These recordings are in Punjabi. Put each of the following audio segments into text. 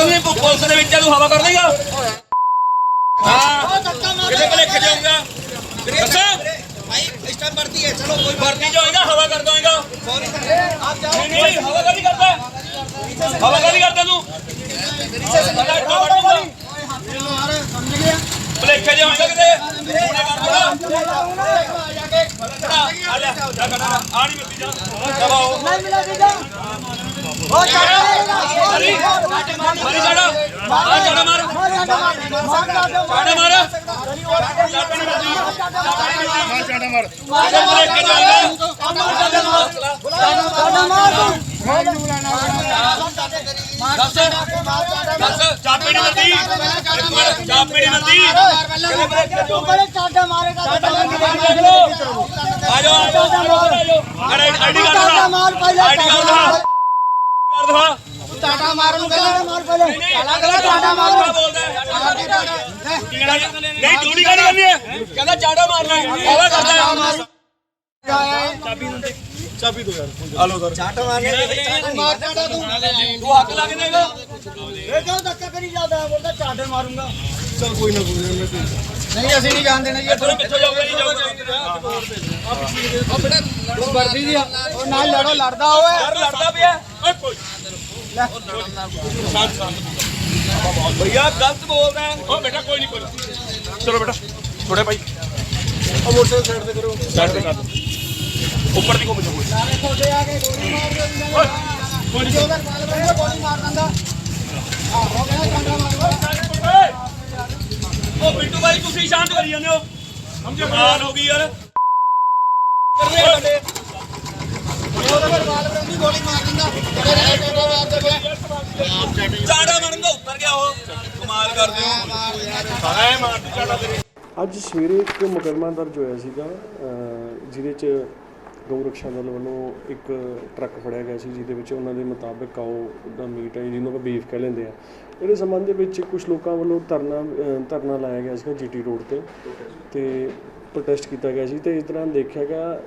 ਤੁਸੀਂ ਪੁਲਿਸ ਦੇ ਵਿੱਚ ਇਹਨੂੰ ਹਵਾ ਕਰ ਦੇਗਾ ਹਾਂ ਕਿਤੇ ਭਲੇਖ ਜਾਊਗਾ ਦੱਸੋ ਭਾਈ ਇਸ ਟਾਈਮ ਹੈ ਚਲੋ ਕੋਈ ਵਰਤੀ ਜਾਏਗਾ ਹਵਾ ਕਰ ਦੋਏਗਾ ਆਪ ਜਾਓ ਹਵਾ ਕਰ ਕਰਦਾ ਹਵਾ ਕਰ ਕਰਦਾ ਤੂੰ ਭਲੇਖ ਜਾਏਗਾ ਕਿਤੇ ਹੁਣੇ ਕਰ ਦੇਣਾ ਆ ਜਾ ਕਰ ਆ ਹਰੀ ਜਾੜਾ ਆ ਜਾੜਾ ਮਾਰ ਜਾੜਾ ਮਾਰ ਚਾਟਾ ਨਹੀਂ ਮਿਲਦੀ ਚਾਟਾ ਮਾਰ ਆਜਾ ਭਲੇਖੇ ਜੇ ਹੋਏਗਾ ਦੱਸ ਦੱਸ ਚਾਪੀ ਨਹੀਂ ਮਿਲਦੀ ਇੱਕ ਮਿੰਟ ਚਾਪੀ ਨਹੀਂ ਮਿਲਦੀ ਕਿਹੜੇ ਭਲੇਖੇ ਜੇ ਹੋਏਗਾ ਦੇਖ ਲਓ ਆ ਜਾਓ ਆ ਜਾਓ ਆ ਜਾਓ ਅਰੇ ਆਈਡੀ ਕਾਰਡ ਦਿਖਾ ਆਈਡੀ ਕਾਰਡ ਮਾਰ ਦਿਖਾ। ਟਾਟਾ ਮਾਰਨ ਪਹਿਲੇ। ਮਾਰ ਪਹਿਲੇ। ਕਾਲਾ ਕਾਲਾ ਟਾਟਾ ਮਾਰ। ਬੋਲਦਾ ਨਹੀਂ ਤੂੜੀ ਕਾਹਦੀ ਕਰਨੀ ਹੈ? ਕਹਿੰਦਾ ਚਾੜਾ ਮਾਰਨਾ ਕਾਲਾ ਕਰਦਾ ਚਾਬੀ ਦਿੰਦੇ ਚਾਬੀ ਦੋ ਯਾਰ ਹਲੋ ਸਰ। ਚਾਟਾ ਮਾਰਨੇ ਮਾਰ ਚਾਟਾ ਤੂੰ। ਤੂੰ ਹੱਕ ਲੱਗ ਜਾਏਗਾ ਇਹ ਕਿਉਂ ਧੱਕਾ ਕਰੀ ਜਾਂਦਾ ਬੋਲਦਾ ਚਾਟੇ ਮਾਰੂੰਗਾ। ਚਲ ਕੋਈ ਨਾ ਕੋਈ ਨਹੀਂ ਅਸੀਂ ਨਹੀਂ ਜਾਣ ਦੇਣਾ ਜੀ ਇੱਥੋਂ ਪਿੱਛੋਂ ਜਾਊਗਾ ਨਹੀਂ ਜਾਊਗਾ ਆਪਣੇ ਵਰਦੀ ਦੀ ਉਹ ਨਾਲ ਲੜੋ ਲੜਦਾ ਓਏ ਲੜਦਾ ਪਿਆ ਓਏ ਕੋਈ ਭਈਆ ਗਲਤ ਬੋਲਦਾ ਓ ਬੇਟਾ ਕੋਈ ਨਹੀਂ ਕੋਈ ਚਲੋ ਬੇਟਾ ਥੋੜੇ ਭਾਈ। ਉਹ ਮੋਟਰਸਾਈਕਲ ਸਾਈਡ ਤੇ ਕਰੋ। ਸਾਈਡ ਤੇ ਕਰ ਉੱਪਰ ਦੀ ਘੁੰਮ ਜਾਓ ਸਾਰੇ ਤੁਹਾਡੇ ਆ ਕੇ ਗੋਲੀ ਮਾਰ ਦਿੰਦਾ ਕੋਈ ਨਹੀਂ ਮਾਰ ਦਿੰਦਾ। ਆਹੋ ਕਹਿੰਦਾ ਚੰਗਾ ਮਾਰਦਾ ਓ ਬਿੱਟੂ ਭਾਈ ਤੁਸੀਂ ਸ਼ਾਂਤ ਕਰੀ ਜਾਂਦੇ ਹੋ। ਸਮਝੋ ਕਮਾਲ ਹੋ ਗਈ ਯਾਰ। ਕਰਨੇ ਆ ਸਾਡੇ। ਉਹਦੇ ਪਰ ਵਾਲ ਬੰਦੀ ਗੋਲੀ ਮਾਰ ਦਿੰਦਾ ਤੇਰੇ ਟੇਟੇ ਮਾਰ ਦੇ ਚਾੜਾ ਮਾਰਨ ਦਾ ਉੱਤਰ ਗਿਆ ਉਹ। ਕਮਾਲ ਕਰਦੇ ਹੋ। ਸਾਰਾ ਮਾਰਦੀ ਚਾੜਾ ਤੇਰੇ। ਅੱਜ ਸਵੇਰੇ ਇੱਕ ਮੁਕੱਦਮਾ ਦਰਜ ਹੋਇਆ ਸੀਗਾ ਜਿਹਦੇ ਚ ਗਊ ਰਕਸ਼ਾ ਦਲ ਵੱਲੋਂ ਇੱਕ ਟਰੱਕ ਫੜਿਆ ਗਿਆ ਸੀ, ਜਿਹਦੇ ਵਿੱਚ ਉਹਨਾਂ ਦੇ ਮੁਤਾਬਕ ਕਾਓ ਦਾ ਮੀਟ ਹੈ, ਜਿਹਨੂੰ ਆਪਾਂ ਬੀਫ ਕਹਿ ਲੈਂਦੇ ਆ ਇਹਦੇ ਸੰਬੰਧ ਦੇ ਵਿੱਚ ਕੁਝ ਲੋਕਾਂ ਵੱਲੋਂ ਧਰਨਾ ਧਰਨਾ ਲਾਇਆ ਗਿਆ ਸੀਗਾ ਜੀਟੀ ਰੋਡ ਤੇ ਤੇ ਪ੍ਰੋਟੈਸਟ ਕੀਤਾ ਗਿਆ ਸੀ ਤੇ ਇਸ ਤਰ੍ਹਾਂ ਦੇਖਿਆ ਗਿਆ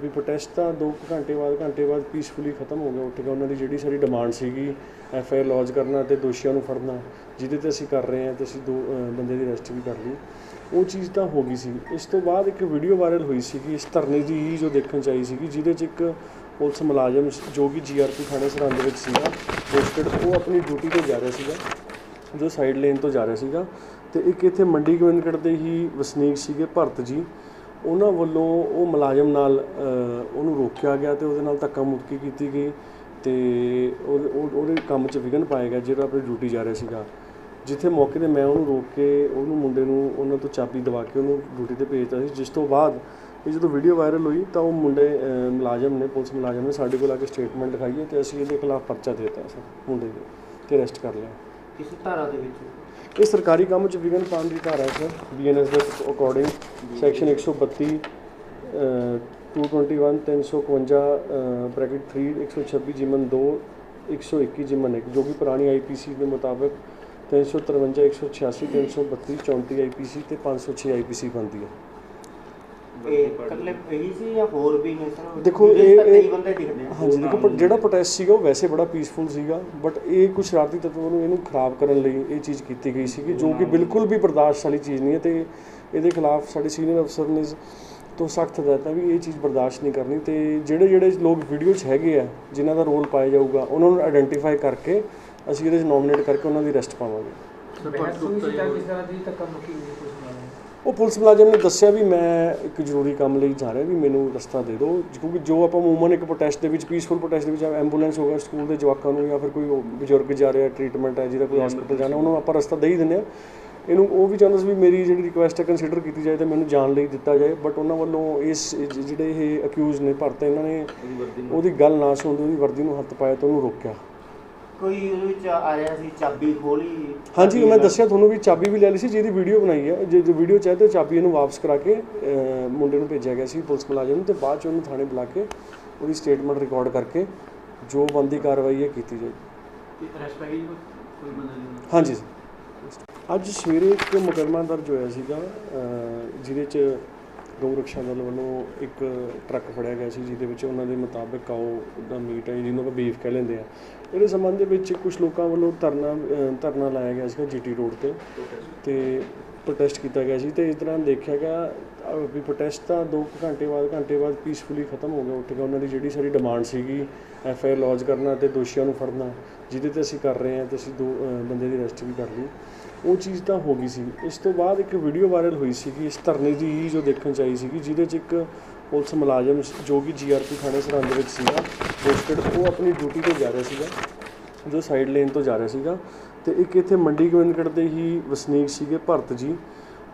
ਵੀ ਪ੍ਰੋਟੈਸਟ ਤਾਂ 2 ਘੰਟੇ ਬਾਅਦ ਘੰਟੇ ਬਾਅਦ ਪੀਸਫੁਲੀ ਖਤਮ ਹੋ ਗਿਆ, ਉੱਠ ਕੇ ਉਹਨਾਂ ਦੀ ਜਿਹੜੀ ਸਾਡੀ ਡਿਮਾਂਡ ਸੀਗੀ ਐਫ ਆਈ ਆਰ ਲੌਜ ਕਰਨਾ ਤੇ ਦੋਸ਼ੀਆਂ ਨੂੰ ਫੜਨਾ, ਜਿਹਦੇ ਤੇ ਅਸੀਂ ਕਰ ਰਹੇ ਹਾਂ ਤੇ ਅਸੀਂ ਦੋ ਬੰਦੇ ਦੀ ਅਰੈਸਟ ਵੀ ਕਰ ਲਈ। ਉਹ ਚੀਜ਼ ਤਾਂ ਹੋ ਗਈ ਸੀ। ਇਸ ਤੋਂ ਬਾਅਦ ਇੱਕ ਵੀਡੀਓ ਵਾਇਰਲ ਹੋਈ ਸੀਗੀ, ਇਸ ਧਰਨੇ ਦੀ ਹੀ ਜੋ ਦੇਖਣ ਚ ਆਈ ਸੀਗੀ, ਜਿਹਦੇ ਚ ਇੱਕ ਪੁਲਿਸ ਮੁਲਾਜ਼ਮ ਜੋ ਕਿ ਜੀਆਰਪੀ ਥਾਣੇ ਸਰਹੰਦ ਦੇ ਵਿੱਚ ਸੀਗਾ ਪੋਸਟਡ ਉਹ ਆਪਣੀ ਡਿਊਟੀ ਤੇ ਜਾ ਰਿਹਾ ਸੀਗਾ, ਜੋ ਸਾਈਡ ਲੇਨ ਤੋਂ ਜਾ ਰਿਹਾ ਸੀਗਾ। ਤੇ ਇੱਕ ਇੱਥੇ ਮੰਡੀ ਗੋਬਿੰਦਗੜ੍ਹ ਦੇ ਹੀ ਵਸਨੀਕ ਸੀਗੇ ਭਰਤ ਜੀ। ਉਹਨਾਂ ਵੱਲੋਂ ਉਹ ਮੁਲਾਜ਼ਮ ਨਾਲ ਉਹਨੂੰ ਰੋਕਿਆ ਗਿਆ ਤੇ ਉਹਦੇ ਨਾਲ ਧੱਕਾ ਮੁੱਕੀ ਕੀਤੀ ਗਈ ਤੇ ਉਹਦੇ ਕੰਮ 'ਚ ਵਿਘਨ ਪਾਇਆ ਗਿਆ, ਜਿਹੜਾ ਆਪਣੀ ਡਿਊਟੀ ਜਾ ਰਿਹਾ ਸੀਗਾ। ਜਿੱਥੇ ਮੌਕੇ ਤੇ ਮੈਂ ਉਹਨੂੰ ਰੋਕ ਕੇ ਉਹਨੂੰ ਮੁੰਡੇ ਨੂੰ ਉਹਨਾਂ ਤੋਂ ਚਾਬੀ ਦਵਾ ਕੇ ਉਹਨੂੰ ਡਿਊਟੀ ਤੇ ਭੇਜਤਾ ਸੀ। ਜਿਸ ਤੋਂ ਬਾਅਦ ਇਹ ਜਦੋਂ ਵੀਡੀਓ ਵਾਇਰਲ ਹੋਈ ਤਾਂ ਉਹ ਮੁੰਡੇ ਮੁਲਾਜ਼ਮ ਨੇ ਪੁਲਿਸ ਮੁਲਾਜ਼ਮ ਨੇ ਸਾਡੇ ਕੋਲ ਆ ਕੇ ਸਟੇਟਮੈਂਟ ਲਿਖਾਈ ਹੈ ਤੇ ਅਸੀਂ ਇਹਦੇ ਖਿਲਾਫ ਪਰਚਾ ਦੇ ਦਿੱਤਾ ਸਰ ਮੁੰਡੇ ਦੇ ਤੇ ਅਰੈਸਟ ਕਰ ਲਿਆ। ਕਿਸ ਧਾਰਾ ਦੇ ਵਿੱਚ? ਇਹ ਸਰਕਾਰੀ ਕੰਮ 'ਚ ਵਿਘਨ ਪਾਉਣ ਦੀ ਧਾਰਾ ਹੈ ਸਰ ਬੀਐਨਐਸ ਦੇ ਅਕੋਰਡਿੰਗ ਸੈਕਸ਼ਨ 132 ਅਹ, 221 351 ਬ੍ਰੈਕਟ 3 126 ਜਿਮਨ 2 121 ਜਿਮਨ 1 ਜੋ ਕਿ ਪੁਰਾਣੀ ਆਈਪੀਸੀ ਦੇ ਮੁਤਾਬਕ 353 186 332 34 ਆਈਪੀਸੀ ਤੇ 506 ਆਈਪੀਸੀ ਬਣਦੀ ਹੈ। ਇਹ ਇਕੱਲੇ ਇਹੀ ਸੀ ਜਾਂ ਹੋਰ ਵੀ ਨੇ ਸਰ? ਦੇਖੋ, ਇਹ- ਇਹ- ਬੰਦੇ ਦਿਖਦੇ ਆ। ਹਾਂਜੀ ਦੇਖੋ ਪਰ ਜਿਹੜਾ ਪ੍ਰੋਟੈਸਟ ਸੀਗਾ ਉਹ ਵੈਸੇ ਬੜਾ ਪੀਸਫੁਲ ਸੀਗਾ ਬਟ ਇਹ ਕੁਝ ਸ਼ਰਾਰਤੀ ਤੱਤਾਂ ਨੂੰ ਇਹਨੂੰ ਖਰਾਬ ਕਰਨ ਲਈ ਇਹ ਚੀਜ਼ ਕੀਤੀ ਗਈ ਸੀਗੀ ਜੋ ਕਿ ਬਿਲਕੁਲ ਵੀ ਬਰਦਾਸ਼ਤ ਵਾਲੀ ਚੀਜ਼ ਨਹੀਂ ਹੈ ਤੇ ਇਹਦੇ ਖਿਲਾਫ ਸਾਡੇ ਸੀਨੀਅਰ ਅਫਸਰ ਨੇ ਤੋਂ ਸਖਤ ਹਦਾਇਤਾਂ ਵੀ ਇਹ ਚੀਜ਼ ਬਰਦਾਸ਼ਤ ਨਹੀਂ ਕਰਨੀ ਤੇ ਜਿਹੜੇ ਜਿਹੜੇ ਲੋਕ ਵੀਡੀਓ 'ਚ ਹੈਗੇ ਆ ਜਿਨ੍ਹਾਂ ਦਾ ਰੋਲ ਪਾਇਆ ਜਾਊਗਾ ਉਹਨਾਂ ਨੂੰ ਆਇਡੈਂਟੀਫਾਈ ਕਰਕੇ ਅਸੀਂ ਇਹਦੇ 'ਚ ਨੋਮੀਨੇਟ ਕਰਕੇ ਉਹਨਾਂ ਦੀ ਅਰੈਸਟ ਪਾਵਾਂਗੇ। ਉਹ ਪੁਲਿਸ ਮੁਲਾਜ਼ਮ ਨੇ ਦੱਸਿਆ ਵੀ ਮੈਂ ਇੱਕ ਜ਼ਰੂਰੀ ਕੰਮ ਲਈ ਜਾ ਰਿਹਾ ਵੀ ਮੈਨੂੰ ਰਸਤਾ ਦੇ ਦਿਓ ਕਿਉਂਕਿ ਜੋ ਆਪਾਂ ਮੂਵਮੈਂਟ ਇੱਕ ਪ੍ਰੋਟੈਸਟ ਦੇ ਵਿੱਚ ਪੀਸਫੁਲ ਪ੍ਰੋਟੈਸਟ ਦੇ ਵਿੱਚ ਐਂਬੂਲੈਂਸ ਹੋਗਾ ਸਕੂਲ ਦੇ ਜਵਾਕਾਂ ਨੂੰ ਜਾਂ ਫਿਰ ਕੋਈ ਬਜ਼ੁਰਗ ਜਾ ਰਿਹਾ ਟ੍ਰੀਟਮੈਂਟ ਹੈ ਜਿਹਦਾ ਕੋਈ ਹਸਪੀਟਲ ਜਾਣਾ ਉਹਨਾਂ ਨੂੰ ਆਪਾਂ ਰਸਤਾ ਦੇ ਹੀ ਦਿੰਦੇ ਆ ਇਹਨੂੰ ਉਹ ਵੀ ਚਾਹੁੰਦਾ ਸੀ ਵੀ ਮੇਰੀ ਜਿਹੜੀ ਰਿਕੁਐਸਟ ਹੈ ਕੰਸੀਡਰ ਕੀਤੀ ਜਾਏ ਤੇ ਮੈਨੂੰ ਜਾਣ ਲਈ ਦਿੱਤਾ ਜਾਏ ਬਟ ਉਹਨਾਂ ਵੱਲੋਂ ਇਸ ਜਿਹੜੇ ਇਹ ਅਕਿਊਜ਼ ਨੇ ਭਰਤ ਇਹਨਾਂ ਨੇ ਉਹਦੀ ਗੱਲ ਨਾ ਸੁਣਦੇ ਉਹਦੀ ਵਰਦੀ ਨੂੰ ਹੱਥ ਪਾਇਆ ਤੇ ਉਹਨੂੰ ਰੋਕਿਆ। ਕੋਈ ਉਹਦੇ ਵਿੱਚ ਆ ਰਿਹਾ ਸੀ ਚਾਬੀ ਖੋਲੀ? ਹਾਂਜੀ ਮੈਂ ਦੱਸਿਆ ਤੁਹਾਨੂੰ ਵੀ ਚਾਬੀ ਵੀ ਲੈ ਲਈ ਸੀ ਜਿਹਦੀ ਵੀਡੀਓ ਬਣਾਈ ਹੈ ਜੇ ਜੋ ਵੀਡੀਓ ਚਾਹਤੇ ਚਾਬੀ ਇਹਨੂੰ ਵਾਪਸ ਕਰਾ ਕੇ ਮੁੰਡੇ ਨੂੰ ਭੇਜਿਆ ਗਿਆ ਸੀ ਪੁਲਿਸ ਮੁਲਾਜ਼ਮ ਨੂੰ ਤੇ ਬਾਅਦ ਚ ਉਹਨੂੰ ਥਾਣੇ ਬੁਲਾ ਕੇ ਉਹਦੀ ਸਟੇਟਮੈਂਟ ਰਿਕਾਰਡ ਕਰਕੇ ਜੋ ਬੰਦੀ ਕਾਰਵਾਈ ਹੈ ਕੀਤੀ ਜਾਏਗੀ ਅਰੈਸਟ ਪੈ ਗਈ ਕੋਈ ਬੰਦੇ ਦੀ ਹਾਂਜੀ ਅੱਜ ਸਵੇਰੇ ਇੱਕ ਮੁਕੱਦਮਾ ਦਰਜ ਹੋਇਆ ਸੀਗਾ ਜਿਹਦੇ ਚ ਗਊ ਰਕਸ਼ਾ ਦਲ ਵੱਲੋਂ ਇੱਕ ਟਰੱਕ ਫੜਿਆ ਗਿਆ ਸੀ, ਜਿਹਦੇ ਵਿੱਚ ਉਹਨਾਂ ਦੇ ਮੁਤਾਬਕ ਕਾਓ ਦਾ ਮੀਟ ਹੈ, ਜਿਹਨੂੰ ਆਪਾਂ ਬੀਫ ਕਹਿ ਲੈਂਦੇ ਆ ਇਹਦੇ ਸੰਬੰਧ ਦੇ ਵਿੱਚ ਕੁਝ ਲੋਕਾਂ ਵੱਲੋਂ ਧਰਨਾ ਧਰਨਾ ਲਾਇਆ ਗਿਆ ਸੀਗਾ ਜੀਟੀ ਰੋਡ ਤੇ। ਤੇ ਪ੍ਰੋਟੈਸਟ ਕੀਤਾ ਗਿਆ ਸੀ ਤੇ ਇਸ ਤਰ੍ਹਾਂ ਦੇਖਿਆ ਗਿਆ ਵੀ ਪ੍ਰੋਟੈਸਟ ਤਾਂ 2 ਘੰਟੇ ਬਾਅਦ ਘੰਟੇ ਬਾਅਦ ਪੀਸਫੁਲੀ ਖਤਮ ਹੋ ਗਿਆ ਉੱਠ ਗਿਆ ਉਹਨਾਂ ਦੀ ਜਿਹੜੀ ਸਾਰੀ ਡਿਮਾਂਡ ਸੀਗੀ ਐਫ ਆਈ ਆਰ ਲੌਜ ਕਰਨਾ ਤੇ ਦੋਸ਼ੀਆਂ ਨੂੰ ਫੜਨਾ, ਜਿਹਦੇ ਤੇ ਅਸੀਂ ਕਰ ਰਹੇ ਹਾਂ ਤੇ ਅਸੀਂ ਦੋ ਬੰਦੇ ਦੀ ਅਰੈਸਟ ਵੀ ਕਰ ਲਈ। ਉਹ ਚੀਜ਼ ਤਾਂ ਹੋ ਗਈ ਸੀ। ਇਸ ਤੋਂ ਬਾਅਦ ਇੱਕ ਵੀਡੀਓ ਵਾਇਰਲ ਹੋਈ ਸੀਗੀ, ਇਸ ਧਰਨੇ ਦੀ ਹੀ ਜੋ ਦੇਖਣ ਚ ਆਈ ਸੀਗੀ, ਜਿਹਦੇ ਚ ਇੱਕ ਪੁਲਿਸ ਮੁਲਾਜ਼ਮ ਜੋ ਕਿ ਜੀਆਰਪੀ ਥਾਣੇ ਸਰਹੰਦ ਦੇ ਵਿੱਚ ਸੀਗਾ ਪੋਸਟਡ ਉਹ ਆਪਣੀ ਡਿਊਟੀ ਤੇ ਜਾ ਰਿਹਾ ਸੀਗਾ, ਜੋ ਸਾਈਡ ਲੇਨ ਤੋਂ ਜਾ ਰਿਹਾ ਸੀਗਾ। ਅਤੇ ਇੱਕ ਇੱਥੇ ਮੰਡੀ ਗੋਬਿੰਦਗੜ੍ਹ ਦੇ ਹੀ ਵਸਨੀਕ ਸੀਗੇ ਭਰਤ ਜੀ।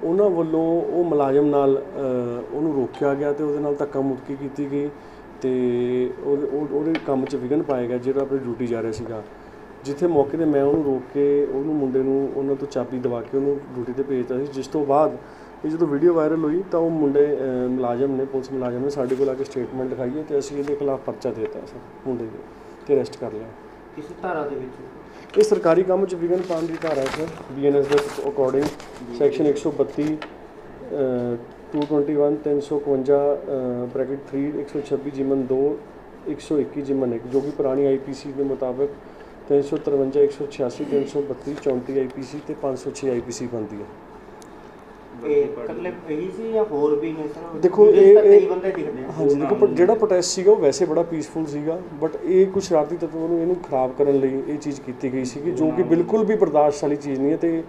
ਉਹਨਾਂ ਵੱਲੋਂ ਉਹ ਮੁਲਾਜ਼ਮ ਨਾਲ ਉਹਨੂੰ ਰੋਕਿਆ ਗਿਆ ਅਤੇ ਉਹਦੇ ਨਾਲ ਧੱਕਾ ਮੁੱਕੀ ਕੀਤੀ ਗਈ ਅਤੇ ਉਹ- ਉਹ- ਉਹਦੇ ਕੰਮ 'ਚ ਵਿਘਨ ਪਾਇਆ ਗਿਆ ਜਿਹੜਾ ਆਪਣੀ ਡਿਊਟੀ ਜਾ ਰਿਹਾ ਸੀਗਾ। ਜਿੱਥੇ ਮੌਕੇ ਤੇ ਮੈਂ ਉਹਨੂੰ ਰੋਕ ਕੇ ਉਹਨੂੰ ਮੁੰਡੇ ਨੂੰ ਉਹਨਾਂ ਤੋਂ ਚਾਬੀ ਦਵਾ ਕੇ ਉਹਨੂੰ ਡਿਊਟੀ ਤੇ ਭੇਜਤਾ ਸੀ। ਜਿਸ ਤੋਂ ਬਾਅਦ ਇਹ ਜਦੋਂ ਵੀਡੀਓ ਵਾਇਰਲ ਹੋਈ ਤਾਂ ਉਹ ਮੁੰਡੇ ਮੁਲਾਜ਼ਮ ਨੇ, ਪੁਲਿਸ ਮੁਲਾਜ਼ਮ ਨੇ ਸਾਡੇ ਕੋਲ ਆ ਕੇ ਸਟੇਟਮੈਂਟ ਲਿਖਾਈ ਹੈ ਤੇ ਅਸੀਂ ਇਹਦੇ ਖਿਲਾਫ ਪਰਚਾ ਦੇਤਾ ਦਿੱਤਾ ਸਰ ਮੁੰਡੇ ਦੇ ਤੇ ਅਰੈਸਟ ਕਰ ਲਿਆ। ਕਿਸ ਧਾਰਾ ਦੇ ਵਿੱਚ? ਇਹ ਸਰਕਾਰੀ ਕੰਮ 'ਚ ਵਿਘਨ ਪਾਉਣ ਦੀ ਧਾਰਾ ਹੈ ਸਰ ਬੀਐਨਐਸ ਦੇ ਅਕੋਰਡਿੰਗ ਸੈਕਸ਼ਨ 132 ਅ, 221 351 ਬ੍ਰੈਕਟ 3 126 ਜਿਮਨ 2 121 ਜਿਮਨ 1 ਜੋ ਕਿ ਪੁਰਾਣੀ ਆਈਪੀਸੀ ਦੇ ਮੁਤਾਬਕ 353 186 332 34 ਆਈਪੀਸੀ ਤੇ 506 ਆਈਪੀਸੀ ਬਣਦੀ ਹੈ। ਇਹ ਇਕੱਲੇ ਇਹੀ ਸੀ ਜਾਂ ਹੋਰ ਵੀ ਨੇ ਸਰ ਦੇਖੋ, ਇਹ- ਤਾਂ ਕਈ ਇਹ- ਬੰਦੇ ਦਿਖਦੇ ਆ। ਹਾਂਜੀ ਦੇਖੋ ਪਰ ਜਿਹੜਾ ਪ੍ਰੋਟੈਸਟ ਸੀਗਾ ਉਹ ਵੈਸੇ ਬੜਾ ਪੀਸਫੁਲ ਸੀਗਾ ਬਟ ਇਹ ਕੁਝ ਸ਼ਰਾਰਤੀ ਤੱਤਵਾਂ ਨੂੰ ਇਹਨੂੰ ਖਰਾਬ ਕਰਨ ਲਈ ਇਹ ਚੀਜ਼ ਕੀਤੀ ਗਈ ਸੀਗੀ ਜੋ ਕਿ ਬਿਲਕੁਲ ਵੀ ਬਰਦਾਸ਼ਤ ਵਾਲੀ ਚੀਜ਼ ਨਹੀਂ ਹੈ ਤੇ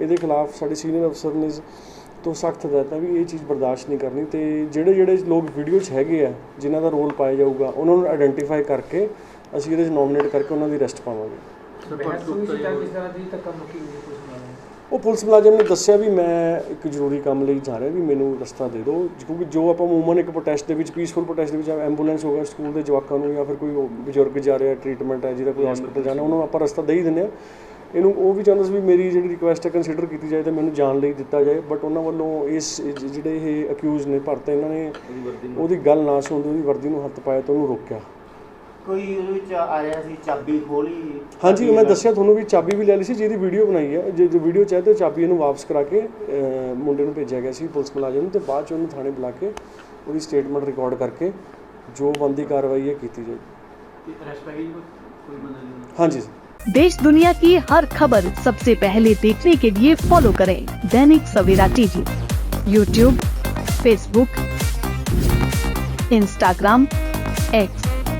ਇਹਦੇ ਖਿਲਾਫ ਸਾਡੇ ਸੀਨੀਅਰ ਅਫਸਰ ਨੇ ਤੋਂ ਸਖਤ ਹਦਾਇਤਾਂ ਵੀ ਇਹ ਚੀਜ਼ ਬਰਦਾਸ਼ਤ ਨਹੀਂ ਕਰਨੀ ਤੇ ਜਿਹੜੇ ਜਿਹੜੇ ਲੋਕ ਵੀਡੀਓ 'ਚ ਹੈਗੇ ਆ ਜਿਨ੍ਹਾਂ ਦਾ ਰੋਲ ਪਾਇਆ ਜਾਊਗਾ ਉਹਨਾਂ ਨੂੰ ਆਇਡੈਂਟੀਫਾਈ ਕਰਕੇ ਅਸੀਂ ਇਹਦੇ 'ਚ ਨੋਮੀਨੇਟ ਕਰਕੇ ਉਹਨਾਂ ਦੀ ਅਰੈਸਟ ਪਾਵਾਂਗੇ। ਉਹ ਪੁਲਿਸ ਮੁਲਾਜ਼ਮ ਨੇ ਦੱਸਿਆ ਵੀ ਮੈਂ ਇੱਕ ਜ਼ਰੂਰੀ ਕੰਮ ਲਈ ਜਾ ਰਿਹਾ ਵੀ ਮੈਨੂੰ ਰਸਤਾ ਦੇ ਦਿਓ ਕਿਉਂਕਿ ਜੋ ਆਪਾਂ ਮੂਮਨ ਇੱਕ ਪ੍ਰੋਟੈਸਟ ਦੇ ਵਿੱਚ ਪੀਸਫੁਲ ਪ੍ਰੋਟੈਸਟ ਦੇ ਵਿੱਚ ਐਂਬੂਲੈਂਸ ਹੋਗਾ ਸਕੂਲ ਦੇ ਜਵਾਕਾਂ ਨੂੰ ਜਾਂ ਫਿਰ ਕੋਈ ਬਜ਼ੁਰਗ ਜਾ ਰਿਹਾ ਟ੍ਰੀਟਮੈਂਟ ਹੈ ਜਿਹਦਾ ਕੋਈ ਹਸਪੀਟਲ ਜਾਣਾ ਉਹਨਾਂ ਨੂੰ ਆਪਾਂ ਰਸਤਾ ਦੇ ਹੀ ਦਿੰਦੇ ਆ ਇਹਨੂੰ ਉਹ ਵੀ ਚਾਹੁੰਦਾ ਸੀ ਵੀ ਮੇਰੀ ਜਿਹੜੀ ਰਿਕੁਐਸਟ ਹੈ ਕੰਸੀਡਰ ਕੀਤੀ ਜਾਏ ਤੇ ਮੈਨੂੰ ਜਾਣ ਲਈ ਦਿੱਤਾ ਜਾਏ ਬਟ ਉਹਨਾਂ ਵੱਲੋਂ ਇਸ ਜਿਹੜੇ ਇਹ ਅਕਿਊਜ਼ ਨੇ ਭਰਤੇ ਇਹਨਾਂ ਨੇ ਉਹਦੀ ਗੱਲ ਨਾ ਸੁਣਦੇ ਉਹਦੀ ਵਰਦੀ ਨੂੰ ਹੱਥ ਪਾਇਆ ਤੇ ਉਹਨੂੰ ਰੋਕਿਆ। ਕੋਈ ਉਹਦੇ ਵਿੱਚ ਆ ਰਿਹਾ ਸੀ ਚਾਬੀ ਖੋਲੀ ਹਾਂਜੀ ਮੈਂ ਦੱਸਿਆ ਤੁਹਾਨੂੰ ਵੀ ਚਾਬੀ ਵੀ ਲੈ ਲਈ ਸੀ ਜਿਹਦੀ ਵੀਡੀਓ ਬਣਾਈ ਹੈ ਜੇ ਜੋ ਵੀਡੀਓ ਚਾਹਤੇ ਉਹ ਚਾਬੀ ਇਹਨੂੰ ਵਾਪਸ ਕਰਾ ਕੇ ਅਹ, ਮੁੰਡੇ ਨੂੰ ਭੇਜਿਆ ਗਿਆ ਸੀ ਪੁਲਿਸ ਮੁਲਾਜ਼ਮ ਨੂੰ ਤੇ ਬਾਅਦ ਚ ਉਹਨੂੰ ਥਾਣੇ ਬੁਲਾ ਕੇ ਉਹਦੀ ਸਟੇਟਮੈਂਟ ਰਿਕਾਰਡ ਕਰਕੇ ਜੋ ਬੰਦੀ ਕਾਰਵਾਈ ਹੈ ਕੀਤੀ ਜਾਏਗੀ ਹਾਂਜੀ ਸਰ देश दुनिया की हर खबर सबसे पहले देखने के लिए फॉलो करें Dainik Savera TV YouTube Facebook Instagram X